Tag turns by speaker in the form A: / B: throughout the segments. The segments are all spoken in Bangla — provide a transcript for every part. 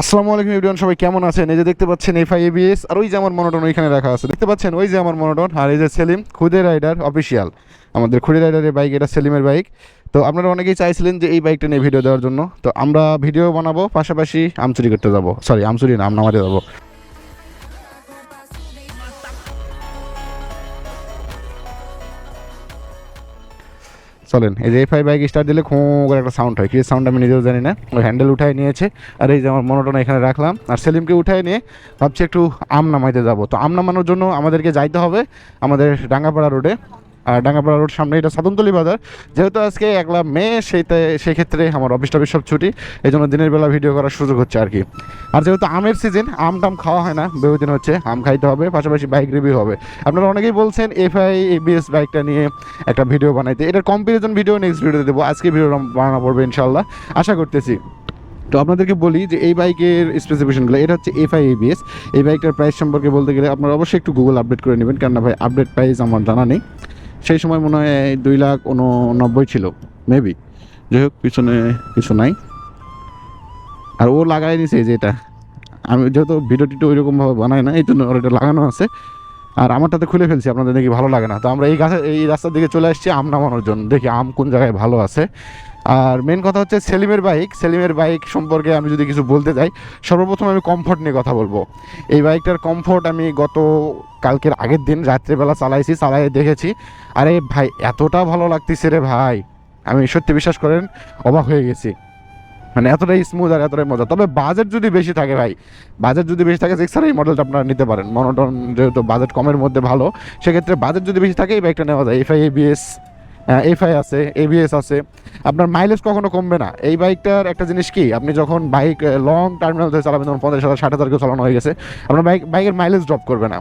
A: আসসালামু আলাইকুম এভরিওয়ান, সবাই কেমন আছেন? এই যে দেখতে পাচ্ছেন এফ আই এবিএস আর ওই যে আমার মনোটন ওইখানে রাখা আছে। দেখতে পাচ্ছেন, ওই যে আমার মনোটন, আর এই যে সেলিম, খুদে রাইডার অফিসিয়াল আমাদের খুদে রাইডারের বাইক, এটা সেলিমের বাইক। তো আপনারা অনেকেই চাইছিলেন যে এই বাইকটা নিয়ে ভিডিও দেওয়ার জন্য। তো আমরা ভিডিও বানাবো, পাশাপাশি আমচুরি করতে যাব। সরি আমচুরি না, আমনামাতে যাব। চলেন। এই যে এফ আই বাইক স্টার্ট দিলে খো করে একটা সাউন্ড হয়। কি সাউন্ড আমি নিজেও জানি না। হ্যান্ডেল উঠায় নিয়েছে। আর এই যে আমার মনোটন এখানে রাখলাম। আর সেলিমকে উঠাই নিয়ে ভাবছি একটু আম নামাইতে যাব। তো আম নামানোর জন্য আমাদেরকে যাইতে হবে আমাদের ডাঙ্গাপাড়া রোডে ডাঙ্গাপাড়া রোড সামনে, এটা সাতন্তলি বাজার। যেহেতু আজকে একলা মে সেইতে, সেক্ষেত্রে আমার অফিস টফিস সব ছুটি এই জন্য দিনের বেলা ভিডিও করার সুযোগ হচ্ছে আর কি। আর যেহেতু আমের সিজন আম টাম খাওয়া হয় না, বহুদিন হচ্ছে আম খাইতে হবে, পাশাপাশি বাইক রিভিউ হবে। আপনারা অনেকেই বলছেন এফআই এবিএস বাইকটা নিয়ে একটা ভিডিও বানাইতে। এটার কম্পারিজন ভিডিও নেক্সট ভিডিওতে দেবো। আজকে ভিডিও বানানো পড়বে ইনশাল্লাহ আশা করতেছি। তো আপনাদেরকে বলি যে, এই বাইকের স্পেসিফিকেশনগুলো এটা হচ্ছে এফআই এবিএস এই বাইকটার প্রাইস সম্পর্কে বলতে গেলে আপনারা অবশ্যই একটু গুগল আপডেট করে নেবেন। কেননা ভাই আপডেট প্রাইস আমার জানা নেই। সেই সময় মনে হয় দুই লাখ উননব্বই ছিল মেবি যাই হোক, পিছনে কিছু নাই। আর ও লাগাই নিছে যে এটা। আমি যেহেতু ভিডিও টিডিও ওইরকমভাবে বানাই না এই জন্য ওর এটা লাগানো আছে। আর আমারটাতে খুলে ফেলছি, আপনাদের দেখি ভালো লাগে না। তো আমরা এই গাছে এই রাস্তার দিকে চলে আসছি আম নামানোর জন্য। দেখি আম কোন জায়গায় ভালো আছে। আর মেন কথা হচ্ছে সেলিমের বাইক সেলিমের বাইক সম্পর্কে আমি যদি কিছু বলতে চাই, সর্বপ্রথম আমি কমফোর্ট নিয়ে কথা বলব। এই বাইকটার কমফোর্ট আমি গত কালকের আগের দিন রাত্রেবেলা চালাইছি চালাই দেখেছি। আরে ভাই, এতটা ভালো লাগতেছে রে ভাই। আমি সত্যি বিশ্বাস করেন, অবাক হয়ে গেছি। মানে এতটাই স্মুথ আর এতটাই মজা তবে বাজেট যদি বেশি থাকে ভাই বাজেট যদি বেশি থাকে জিক্সার এই মডেলটা আপনারা নিতে পারেন। মনোটন যেহেতু বাজেট কমের মধ্যে ভালো, সেক্ষেত্রে বাজেট যদি বেশি থাকে, এই বাইকটা নেওয়া যায়। এফআই এবিএস এফআই আছে এবিএস আছে। আপনার মাইলেজ কখনো কমবে না। এই বাইকটার একটা জিনিস কি, আপনি যখন বাইক লং টার্মিনাল ধরে চালাবেন তখন পঞ্চাশ হাজার, ষাট হাজার কেউ চালানো হয়ে গেছে, আপনার বাইক বাইকের মাইলেজ ড্রপ করবে না।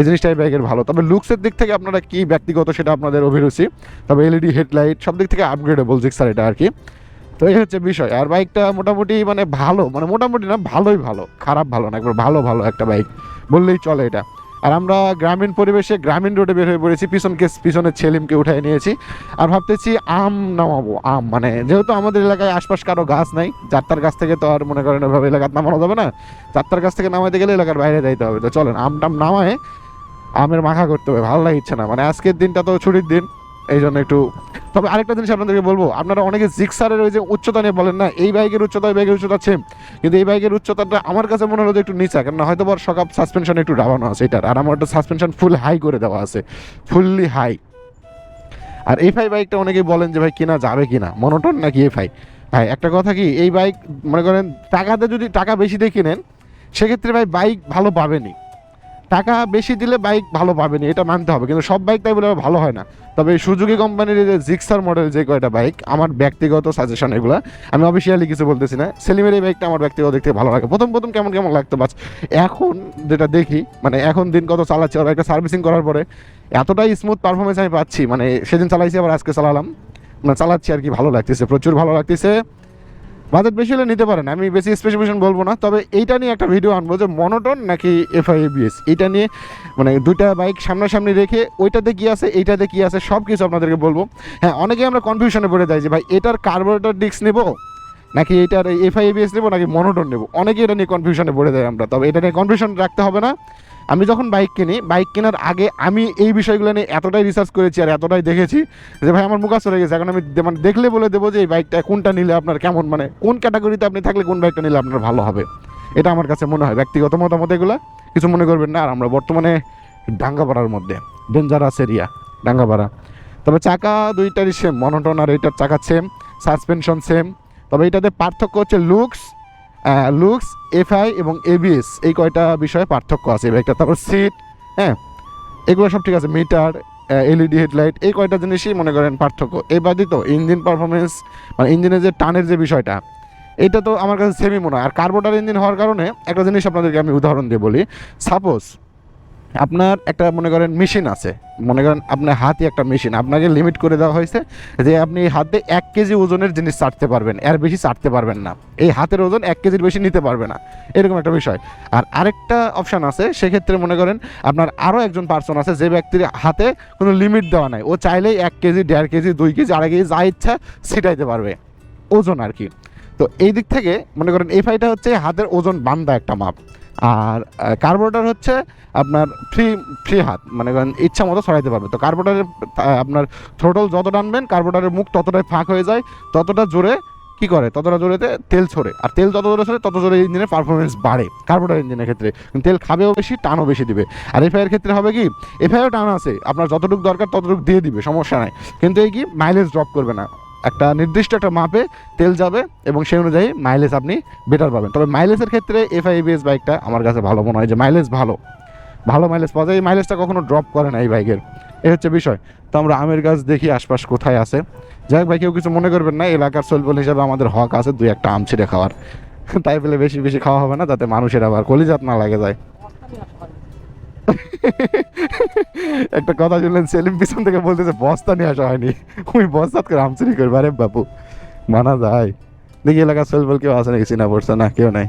A: এই জিনিসটাই বাইকের ভালো। তবে লুকসের দিক থেকে আপনারা কি ব্যক্তিগত সেটা আপনাদের অভিরুচি? তবে এলইডি হেডলাইট সব দিক থেকে আপগ্রেডেবল জিক্সার এটা আর কি। তো এই হচ্ছে বিষয়। আর বাইকটা মোটামুটি মানে ভালো মানে মোটামুটি না, ভালোই ভালো। খারাপ ভালো না, একবার ভালো ভালো একটা বাইক বললেই চলে এটা। আর আমরা গ্রামীণ পরিবেশে, গ্রামীণ রোডে বের হয়ে পড়েছি, পিছনকে, পিছনের ছেলিমকে উঠাই নিয়েছি। আর ভাবতেছি আম নামাবো, আম। মানে যেহেতু আমাদের এলাকায় আশপাশ কারও গাছ নাই, যাত্রার গাছ থেকে তো আর মনে করেন ওইভাবে এলাকার নামানো যাবে না। যাত্রার গাছ থেকে নামাইতে গেলে এলাকার বাইরে যাইতে হবে। তো চলেন আম টাম নামায় আমের মাখা করতে হবে, ভালো লাগছে না। মানে আজকের দিনটা তো ছুটির দিন এই জন্য একটু তবে আরেকটা জিনিস আপনাদেরকে বলব, আপনারা অনেকে জিক্সারের ওই যে উচ্চতা নিয়ে বলেন না, এই বাইকের উচ্চতা, ওই বাইকের উচ্চতা সেম কিন্তু এই বাইকের উচ্চতাটা আমার কাছে মনে হলো একটু নিচা কেন হয়তো বর সকাপ সাসপেনশন একটু ডাবানো আছে এটার, আর আমার একটা সাসপেনশন ফুল হাই করে দেওয়া আছে ফুললি হাই আর এই ফাই বাইকটা অনেকেই বলেন যে, ভাই, কিনা যাবে কিনা? মনোটন নাকি এফআই ভাই, একটা কথা কি, এই বাইক, মনে করেন, টাকাতে যদি টাকা বেশি দিয়ে কিনেন, সেক্ষেত্রে ভাই, বাইক ভালো পাবেনি টাকা বেশি দিলে বাইক ভালো পাবেনি, এটা মানতে হবে। কিন্তু সব বাইক তাই বলে ভালো হয় না। তবে সুজুকি কোম্পানির যে জিক্সার মডেল যে কয়টা বাইক আমার ব্যক্তিগত সাজেশন এগুলো। আমি অফিসিয়ালি কিছু বলতেছি না। সেলিমের এই বাইকটা আমার ব্যক্তিগত দেখতে ভালো লাগে। প্রথম প্রথম কেমন কেমন লাগতো বাস এখন যেটা দেখি মানে এখন দিন কত চালাচ্ছি আর একটা সার্ভিসিং করার পরে এতটাই স্মুথ পারফরমেন্স আমি পাচ্ছি। মানে সেদিন চালাইছি, আবার আজকে চালালাম। মানে চালাচ্ছি আর কি, ভালো লাগতেছে, প্রচুর ভালো লাগতেছে। বাজেট বেশি হলে নিতে পারেন। আমি বেশি স্পেসিফিকেশন বলব না, তবে এইটা নিয়ে একটা ভিডিও আনব যে মনোটন নাকি এফআই এবিএস এইটা নিয়ে মানে দুইটা বাইক সামনাসামনি রেখে ওইটাতে কি আছে, এইটাতে কি আছে সব কিছু আপনাদেরকে বলব। হ্যাঁ অনেকেই আমরা কনফিউশনে পড়ে যাই যে ভাই, এটার কার্বোরেটর ডিস্ক নেব? নাকি এটার এফআই এবিএস নেব, নাকি মনোটন নেব? অনেকেই এটা নিয়ে কনফিউশনে পড়ে যায় আমরা, তবে এটা নিয়ে কনফিউশন রাখতে হবে না। আমি যখন বাইক কিনি বাইক কেনার আগে আমি এই বিষয়গুলো নিয়ে এতটাই রিসার্চ করেছি আর এতটাই দেখেছি যে ভাই আমার মুখ চলে গেছে। এখন আমি মানে দেখলে বলে দেবো যে এই বাইকটা কোনটা নিলে আপনার কেমন মানে কোন ক্যাটাগরিতে আপনি থাকলে কোন বাইকটা নিলে আপনার ভালো হবে? এটা আমার কাছে মনে হয়। ব্যক্তিগত মতামত এগুলো? কিছু মনে করবেন না? আর আমরা বর্তমানে ডাঙ্গাপাড়ার মধ্যে ডেঞ্জারাস এরিয়া ডাঙ্গাপাড়া। তবে চাকা দুইটারই সেম মনোটন আর এইটার চাকা সেম সাসপেনশন সেম তবে এটাতে পার্থক্য হচ্ছে লুকস লুকস এফআই এবং এবিএস এই কয়টা বিষয়ে পার্থক্য আছে? একটা তারপর সিট হ্যাঁ? এগুলো সব ঠিক আছে মিটার এলইডি হেডলাইট এই কয়টা জিনিসই মনে করেন পার্থক্য। এই তো ইঞ্জিন পারফরমেন্স মানে ইঞ্জিনের যে টানের যে বিষয়টা, এটা তো আমার কাছে সেমি মনে হয়। আর কার্বোটার ইঞ্জিন হওয়ার কারণে একটা জিনিস আপনাদেরকে আমি উদাহরণ দিয়ে বলি। সাপোজ আপনার একটা, মনে করেন মেশিন আছে। মনে করেন, আপনার হাতে একটা মেশিন আপনাকে লিমিট করে দেওয়া হয়েছে যে আপনি হাতে এক কেজি ওজনের জিনিস চাটতে পারবেন, এর বেশি চাটতে পারবেন না। এই হাতের ওজন এক কেজির বেশি নিতে পারবে না। এরকম একটা বিষয়। আর আরেকটা অপশান আছে, সেক্ষেত্রে মনে করেন, আপনার আরও একজন পার্সন আছে যে ব্যক্তির হাতে কোনো লিমিট দেওয়া নাই। ও চাইলেই এক কেজি, দেড় কেজি, দুই কেজি, আড়াই কেজি, যা ইচ্ছা ছিটাইতে পারবে। ওজন আর কি। তো এই দিক থেকে, মনে করেন এফআইটা হচ্ছে হাতের ওজন বান্ধা একটা মাপ। আর কার্বোরেটর হচ্ছে আপনার ফ্রি ফ্রি হাত মানে ইচ্ছা মতো ছড়াইতে পারবে। তো কার্বোরেটরের আপনার থ্রোটল যত টানবেন কার্বোরেটরের মুখ ততটাই ফাঁক হয়ে যায়, ততটা জোরে কি করে? ততটা জোরেতে তেল ছড়ে। আর তেল যত জোরে ছড়ে, তত জোরে ইঞ্জিনের পারফরমেন্স বাড়ে কার্বোরেটর ইঞ্জিনের ক্ষেত্রে। তেল খাবেও বেশি, টানও বেশি দিবে। আর এফআইয়ের ক্ষেত্রে হবে কি? এফআইও টান আছে। আপনার যতটুকু দরকার ততটুকু দিয়ে দিবে, সমস্যা নাই। কিন্তু এই কি? মাইলেজ ড্রপ করবে না। একটা নির্দিষ্ট একটা মাপে তেল যাবে এবং সেই অনুযায়ী মাইলেজ আপনি বেটার পাবেন। তবে মাইলেজের ক্ষেত্রে এফআই এবিএস বাইকটা আমার কাছে ভালো মনে হয় যে মাইলেজ ভালো। ভালো মাইলেজ পাওয়া যায়। এই মাইলেজটা কখনো ড্রপ করে না এই বাইকের এই হচ্ছে বিষয়। তো আমরা আমের গাছ দেখি আশপাশ কোথায় আছে। যাই ভাই, কেউ কিছু মনে করবেন না। এলাকার সলবল হিসাবে আমাদের হক আছে দুই একটা আম ছিঁড়ে খাওয়ার। তাই বলে বেশি বেশি খাওয়া হবে না, যাতে মানুষের আবার কলিজাত না লাগে যায়। একটা কথা শুনলেন, সেলিম পিছন থেকে বলতেছে, বস্তা নিয়ে আসা হয়নি। ওই বস্তাত করে আম চুরি করবে, আরে বাপু। মানা যায়। দেখি এলাকার সলবল কেউ আছে নাকি, চিনা পড়ছে না, কেউ নাই।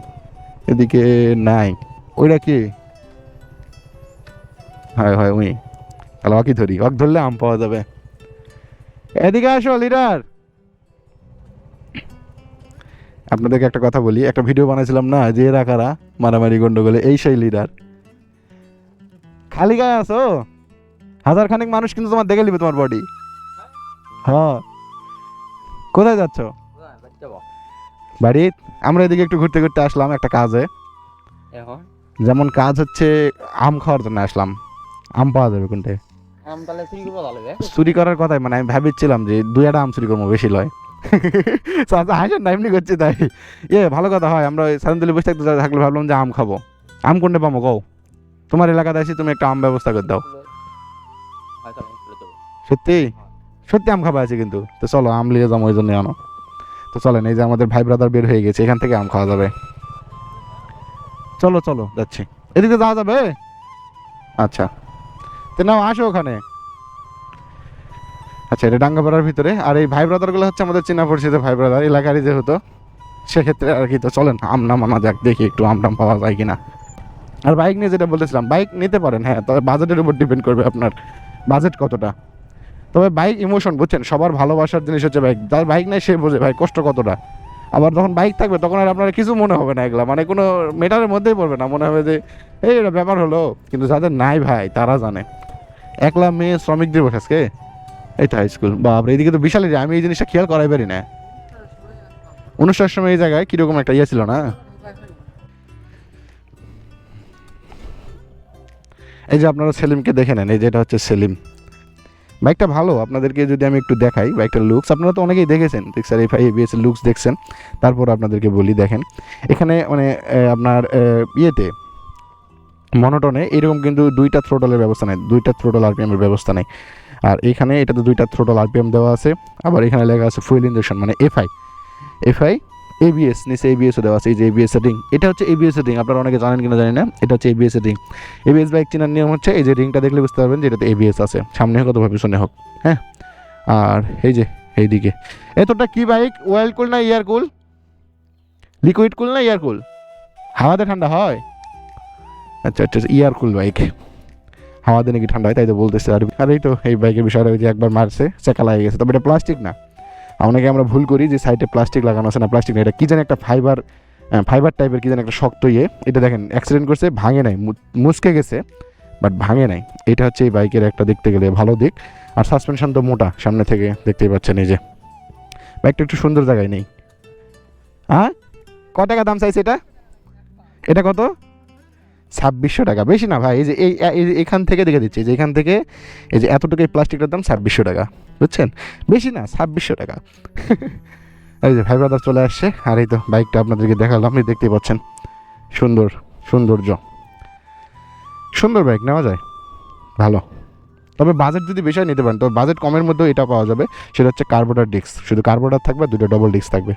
A: এদিকে নাই। ওইটা কি? হয় হয়, উই। তাহলে অকি ধরি। অক ধরলে আম পাওয়া যাবে। এদিকে আসো, লিডার। আপনাদেরকে একটা কথা বলি, একটা ভিডিও বানাইছিলাম না, যে এরা কারা? মারামারি গন্ডগোলে, এই সেই লিডার। খালি গায়ে আছো? হাজার খানিক মানুষ কিন্তু তোমার দেখে নিবে তোমার বডি হ্যাঁ কোথায় যাচ্ছ? বাড়ি? আমরা এদিকে একটু ঘুরতে ঘুরতে আসলাম একটা কাজে। যেমন কাজ হচ্ছে আম খাওয়ার জন্য আসলাম। আম পাওয়া যাবে কোনটা
B: আম চুরি
A: করার কথাই মানে আমি ভাবিছিলাম যে দুই একটা আম চুরি করব বেশি লয়। আচ্ছা হাসেন না এমনি করছি তাই। ইয়ে ভালো কথা হয় আমরা ওই সাধারণ বসে থাকতে থাকলে ভাবলাম যে আম খাব। আম কোনটা পাবো কও? তোমার এলাকাতে আসি তুমি একটা আম ব্যবস্থা করে দাও। সত্যি? সত্যি আম খাবা আছে কিন্তু। তো চলো, আম নিয়ে যাব, ওই জন্য আনো। তো চলেন, এই যে আমাদের ভাই ব্রাদার বের হয়ে গেছে, এখান থেকে আম খাওয়া যাবে। চলো চলো, যাচ্ছি। এদিকে যাওয়া যাবে? আচ্ছা। তো নাও, আসো ওখানে। আচ্ছা এটা ডাঙ্গাপাড়ার ভিতরে। আর এই ভাই ব্রাদারগুলো হচ্ছে আমাদের চেনা পরিচিত ভাই ব্রাদার এলাকারই যেহেতু, সেক্ষেত্রে আর কি, তো চলেন, আম না মানা যাক, দেখি একটু আম টাম পাওয়া যায় কিনা। আর বাইক নিয়ে যেটা বলতেছিলাম বাইক নিতে পারেন হ্যাঁ তবে বাজেটের উপর ডিপেন্ড করবে আপনার বাজেট কতটা। তবে বাইক ইমোশন বুঝছেন, সবার ভালোবাসার জিনিস হচ্ছে বাইক যার বাইক নাই সে বোঝে ভাই কষ্ট কতটা। আবার যখন বাইক থাকবে, তখন আর আপনার কিছু মনে হবে না এগুলা মানে কোনো মেটারের মধ্যেই পড়বে না, মনে হবে যে, এই এটা ব্যাপার হলো। কিন্তু যাদের নাই ভাই, তারা জানে। একলা মেয়ে শ্রমিকদের বসে আজকে? এইটা হাই স্কুল বাপরে, এদিকে তো বিশাল আমি এই জিনিসটা খেয়াল করাই পারি না। অনুষ্ঠানের সময় এই জায়গায় কীরকম একটা ইয়ে ছিল না? এই যে আপনারা সেলিমকে দেখে নেন, এই যে এটা হচ্ছে সেলিম। বাইকটা ভালো, আপনাদেরকে যদি আমি একটু দেখাই বাইকটার লুকস আপনারা তো অনেকেই দেখেছেন Gixxer F I ABS looks দেখছেন, তারপর আপনাদেরকে বলি দেখেন, এখানে মানে আপনার ইয়েতে মনোটনে এরকম কিন্তু দুইটা থ্রোটলের ব্যবস্থা নেই, দুইটা থ্রোটল আরপিএমের ব্যবস্থা নেই। আর এখানে এটাতে দুইটা থ্রোটল আরপিএম দেওয়া আছে, আবার এখানে লেখা আছে ফুয়েল ইঞ্জেকশন মানে এফআই এফআই এবিএস নিচে এবিএসও দেওয়া আছে, এই যে এবিএস রিং এটা হচ্ছে এবিএস রিং আপনারা অনেকে জানেন কিনা জানি না, এটা হচ্ছে এবিএস রিং এবিএস বাইক চেনার নিয়ম হচ্ছে, এই যে রিংটা দেখলে বুঝতে পারবেন যে এটাতে এবিএস আছে। সামনে হোক অথবা পিছনে হোক হ্যাঁ? আর এই যে, এইদিকে। এতটা কি বাইক ওয়েল কুল না ইয়ার কুল লিকুইড কুল না ইয়ার কুল হাওয়াতে ঠান্ডা হয়? আচ্ছা আচ্ছা ইয়ার কুল বাইক হাওয়াতে নাকি ঠান্ডা হয়, তাই তো বলতেছে। আর এই তো, এই বাইকের বিষয়টা ওই যে একবার মারছে, চাকা লাগিয়ে গেছে। তবে এটা প্লাস্টিক না। অনেকে আমরা ভুল করি যে সাইডে প্লাস্টিক লাগানো আছে না, প্লাস্টিক না, এটা কী জানি একটা ফাইবার ফাইবার টাইপের কী জানি একটা শক্ত ইয়ে। এটা দেখেন অ্যাক্সিডেন্ট করছে, ভাঙে নাই মুচকে গেছে বাট ভাঙে নাই। এটা হচ্ছে এই বাইকের একটা দেখতে গেলে ভালো দিক। আর সাসপেনশন তো মোটা, সামনে থেকে দেখতেই পাচ্ছেন এই যে। বাইকটা একটু সুন্দর জায়গায় নেই। হ্যাঁ ক টাকা দাম চাইছে এটা? এটা কত? ছাব্বিশশো টাকা। বেশি না ভাই, এই যে এই এখান থেকে দেখে দিচ্ছি যে এখান থেকে, এই যে এতটুকু এই প্লাস্টিকটার দাম ছাব্বিশশো টাকা, বুঝছেন? বেশি না, ছাব্বিশশো টাকা। এই যে ভাই ব্রাদার চলে আসছে, আর এই তো বাইকটা আপনাদেরকে দেখালাম, আপনি দেখতেই পাচ্ছেন। সুন্দর, সৌন্দর্য। সুন্দর বাইক নেওয়া যায়। ভালো। তবে বাজেট যদি বেশি নিতে পারেন। তবে বাজেট কমের মধ্যেও এটা পাওয়া যাবে, সেটা হচ্ছে কার্বোটার ডিস্ক শুধু কার্বোডার থাকবে, দুটো ডবল ডিস্ক থাকবে।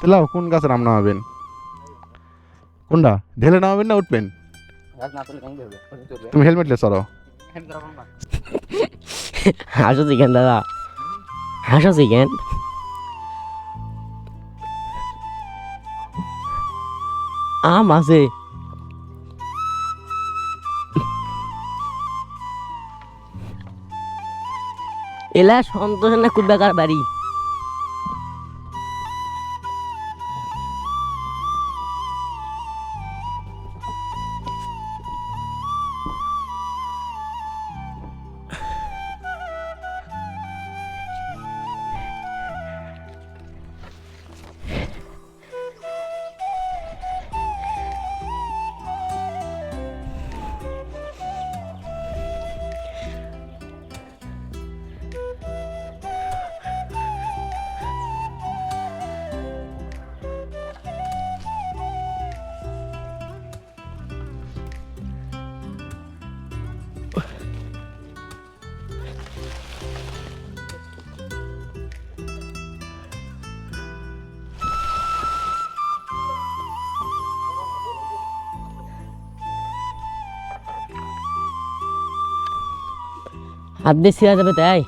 A: তাহলে কোন গাছের আম নামাবেন? কোনটা? ঢেলে নামাবেন না উঠবেন? তুমি হেলমেট লে সরো।
C: হাসো চিকেন, দাদা। হাসো চিকেন। আম আছে। এলা সন্তোষ না কুদবাকার বাড়ি? হাত দিয়ে ছিঁড়া যাবে তাই?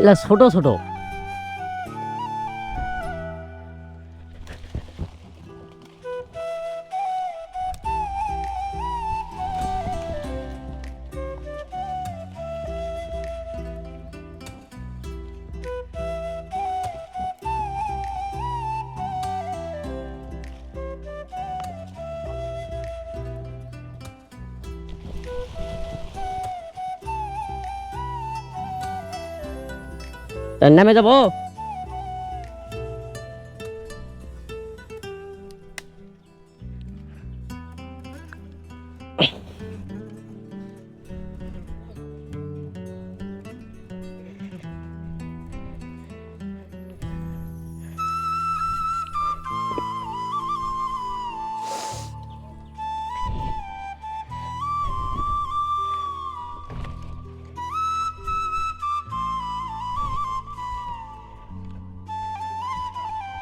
C: এলা ছোট ছোট। নামে যাব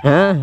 C: হ্যাঁ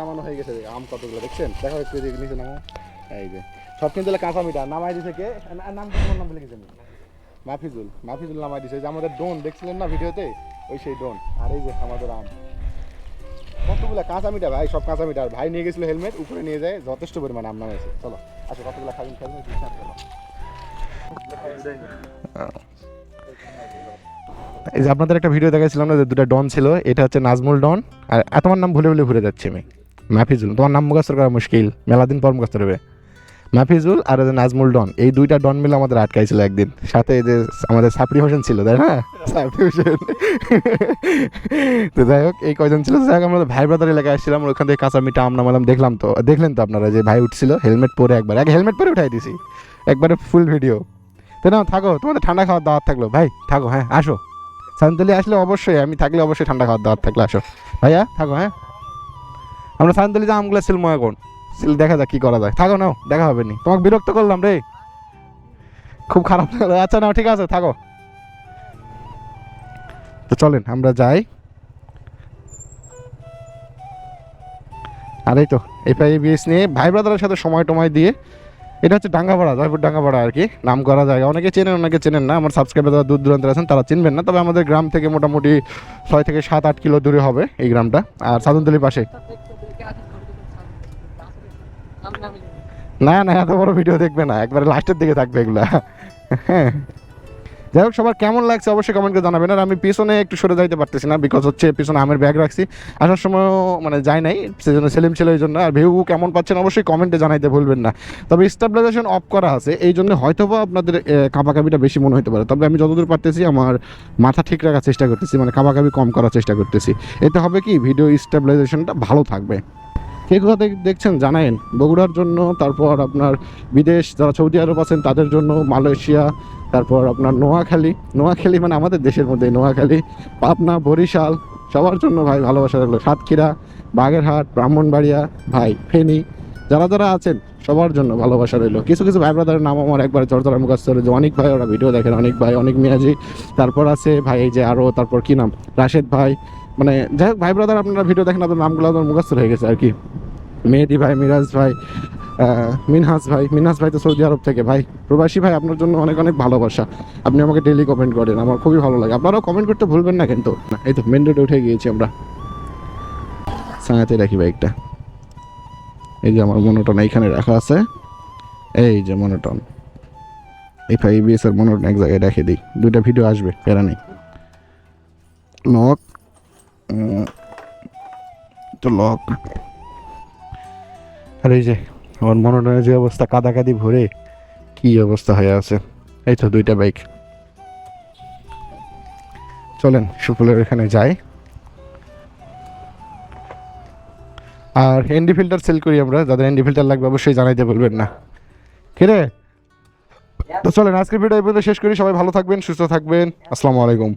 A: নামানো হয়ে গেছে, আম কতগুলো দেখছেন? দেখো একটু এদিকে নিচে নামো। এই যে, সব কিন্তু কাঁচা মিঠা নামাই দিছে কে? নাম নাম বলে গেছেন মাফিজুল মাফিজুল নামাই দিছে। যে আমাদের ডোন দেখছিলেন না ভিডিওতে? ওই সেই ডোন আর এই যে আমাদের আম। কতগুলো কাঁচা মিঠা ভাই? সব কাঁচা আর ভাই নিয়ে গেছিল হেলমেট, উপরে নিয়ে যায়, যথেষ্ট পরিমাণে আম নামাইছে। চলো আচ্ছা কতগুলো খাবেন খাবেন এই যে আপনাদের একটা ভিডিও দেখাইছিলাম না যে দুটো ডন ছিল, এটা হচ্ছে নাজমুল ডন আর তোমার নাম ভুলে ভুলে ঘুরে যাচ্ছি আমি। মাফিজুল তোমার নাম মুখস্থ করা মুশকিল, মেলা দিন পর মুখস্থ হবে মাফিজুল আর নাজমুল ডন, এই দুইটা ডন মিলে আমাদের আটকাইছিল একদিন। সাথে যে আমাদের সাপরি হোসেন ছিল, তাই না? সাপরি হোসেন। তো যাই হোক, এই কয়জন ছিল? যাই হোক, আমরা ভাই ব্রাদার এলাকায় আসছিলাম ওখান থেকে কাঁচা মিটা আম নামালাম, দেখলাম তো, দেখলেন তো আপনারা যে ভাই উঠছিল হেলমেট পরে একবার। এক হেলমেট পরে উঠাই দিছি, একবারে ফুল ভিডিও তো না থাকো, তোমাদের ঠান্ডা খাওয়ার দাওয়াত থাকল। ভাই, থাকো হ্যাঁ আসো। সান্তলি আসলে অবশ্যই, আমি থাকলে অবশ্যই ঠান্ডা খাওয়ার দাওয়াত থাকলে আসো। ভাইয়া, থাকো হ্যাঁ। আমরা সান্তলি যে আমগুলো সিলমো এখন। সিল, দেখা যাক কি করা যায়। থাকো নাও, দেখা হবে নি। তোমাকে বিরক্ত করলাম রে। খুব খারাপ লাগল। আচ্ছা নাও, ঠিক আছে, থাকো। তো চলেন, আমরা যাই। আর এই তো, এফআইবিএস নিয়ে ভাই ব্রাদারের সাথে সময় টময় দিয়ে, এটা হচ্ছে ডাঙ্গাপাড়া, জয়পুর ডাঙ্গাপাড়া আর কি, নাম করা জায়গা। অনেকে চেনেন অনেকে চেনেন না। আমার সাবস্ক্রাইবার যারা দূর দূরান্তে আছেন, তারা চিনবেন না। তবে আমাদের গ্রাম থেকে মোটামুটি ছয় থেকে সাত, আট কিলো দূরে হবে এই গ্রামটা। আর সাধনতলির পাশে। না না, এত বড় ভিডিও দেখবে না, একবারে লাস্টের দিকে থাকবে এগুলা। হ্যাঁ। যাই হোক, সবার কেমন লাগছে অবশ্যই কমেন্ট করে জানাবেন। আর আমি পিছনে একটু সরে যাইতে পারতেছি না বিকজ হচ্ছে পিছনে আমের ব্যাগ রাখছি। আসার সময়ও মানে যাই নাই সেজন্য সেলিম ছিল এই জন্য। আর ভিউ কেমন পাচ্ছেন অবশ্যই কমেন্টে জানাইতে ভুলবেন না। তবে স্টাবলাইজেশন অফ করা আছে, এই জন্য হয়তোবা আপনাদের কাপাকাপিটা বেশি মনে হতে পারে। তবে আমি যতদূর পারতেছি, আমার মাথা ঠিক রাখার চেষ্টা করতেছি মানে কাপাকাপি কম করার চেষ্টা করতেছি। এতে হবে কি ভিডিও স্টেবিলাইজেশনটা ভালো থাকবে। কে কোথা থেকে দেখছেন জানায়েন বগুড়ার জন্য, তারপর আপনার বিদেশ যারা সৌদি আরব আছেন, তাদের জন্য মালয়েশিয়া, তারপর আপনার নোয়াখালী। নোয়াখালী মানে আমাদের দেশের মধ্যে, নোয়াখালী, পাবনা, বরিশাল, সবার জন্য ভাই ভালোবাসা থাকল। সাতক্ষীরা, বাগেরহাট, ব্রাহ্মণবাড়িয়া, ভাই, ফেনী, যারা যারা আছেন, সবার জন্য ভালোবাসা রইল। কিছু কিছু ভাই ব্রাদারের নাম আমার একবার চরচরা মুখাস্ত রয়েছে অনেক ভাই, ওরা ভিডিও দেখেন, অনেক ভাই, অনেক মিয়াজি। তারপর আছে ভাই এই যে আরও তারপর কি নাম? রাশেদ ভাই মানে যাই হোক ভাই ব্রাদার আপনারা ভিডিও দেখেন আপনার নামগুলো আপনার মুখাস্ত হয়ে গেছে আর কি। মেহেদি ভাই মিরাজ ভাই মিনহাস ভাই মিনহাস ভাই তো সৌদি আরব থেকে। ভাই প্রবাসী ভাই আপনার জন্য অনেক অনেক ভালোবাসা। আপনি আমাকে ডেলি কমেন্ট করেন আমার খুবই ভালো লাগে। আপনারাও কমেন্ট করতে ভুলবেন না কিন্তু। এই তো মেন রোডে উঠে গিয়েছি আমরা। সাঁয়াতে রাখি বাইকটা এই যে আমার মনোটন এইখানে রাখা আছে। এই যে মনোটন এই ফাইভ এর মনোটন এক জায়গায় রেখে দিই। দুইটা ভিডিও আসবে প্যারা নেই। উম, তো লক। আর এই যে, আমার মনোটনের যে অবস্থা, কাদাকাদি ভরে কি অবস্থা হয়ে আছে? এই তো দুইটা বাইক। চলেন সুকুলের এখানে যাই। আর এনডি ফিল্টার সেল করি আমরা, যাদের এনডি ফিল্টার লাগবে অবশ্যই জানাইতে বলবেন না। কিরে তো চলেন, আজকের ভিডিও শেষ করি। সবাই ভালো থাকবেন, সুস্থ থাকবেন। আসসালামু আলাইকুম।